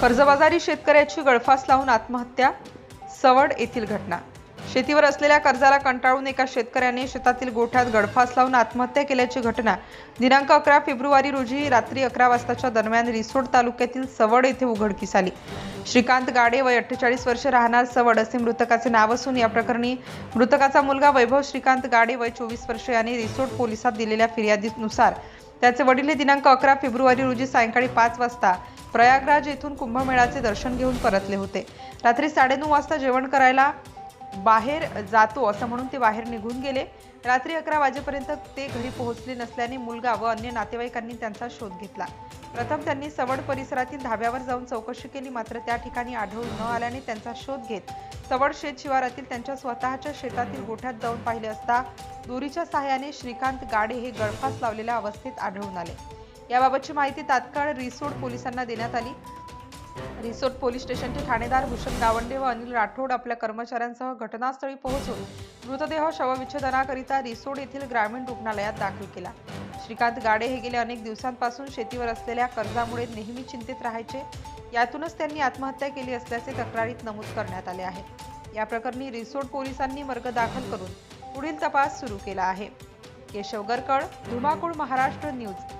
कर्जबाजारी शेतकऱ्याची गळफास लावून आत्महत्या सवड येथील घटना. शेतीवर असलेल्या कर्जाला कंटाळून एका शेतकऱ्याने शेतातील गोठ्यात गळफास लावून आत्महत्या केल्याची घटना. दिनांक अकरा फेब्रुवारी रोजी रात्री अकरा वाजताच्या दरम्यान रिसोड तालुक्यातील सवड येथे उघडकीस आली. श्रीकांत गाडे वय अठ्ठेचाळीस वर्ष राहणार सवड असे मृतकाचे नाव असून या प्रकरणी मृतकाचा मुलगा वैभव श्रीकांत गाडे वय चोवीस वर्ष याने रिसोड पोलिसात दिलेल्या फिर्यादीनुसार त्याचे वडील हे दिनांक अकरा फेब्रुवारी रोजी सायंकाळी पाच वाजता प्रयागराज येथून कुंभमेळ्याचे दर्शन घेऊन परतले होते. रात्री साडेनऊ वाजता जेवण करायला बाहेर जातो असं म्हणून ते बाहेर निघून गेले. रात्री अकरा वाजेपर्यंत ते घरी पोहोचले नसल्याने मुलगा व अन्य नातेवाईकांनी त्यांचा शोध घेतला. प्रथम त्यांनी सवड परिसरातील धाब्यावर जाऊन चौकशी केली मात्र त्या ठिकाणी आढळून न आल्याने त्यांचा शोध घेत सवड शेत शिवारातील त्यांच्या स्वतःच्या शेतातील गोठ्यात जाऊन पाहिले असता दोरीच्या सहाय्याने श्रीकांत गाडे हे गळफास लावलेल्या अवस्थेत आढळून आले. याबाबतची माहिती तात्काळ रिसोड पोलिसांना देण्यात आली. रिसोड पोलीस स्टेशनचे ठाणेदार भूषण गावंडे व अनिल राठोड आपल्या कर्मचाऱ्यांसह घटनास्थळी पोहोचून मृतदेह शवविच्छेदनाकरिता रिसोड येथील ग्रामीण रुग्णालयात दाखल केला. श्रीकांत गाडे हे गेल्या अनेक दिवसांपासून शेतीवर असलेल्या कर्जामुळे नेहमी चिंतित राहायचे. यातूनच त्यांनी आत्महत्या केली असल्याचे तक्रारीत नमूद करण्यात आले आहे. या प्रकरणी रिसोड पोलिसांनी मर्ग दाखल करून पुढील तपास सुरू केला आहे. केशव गरकड धुमाकूळ महाराष्ट्र न्यूज.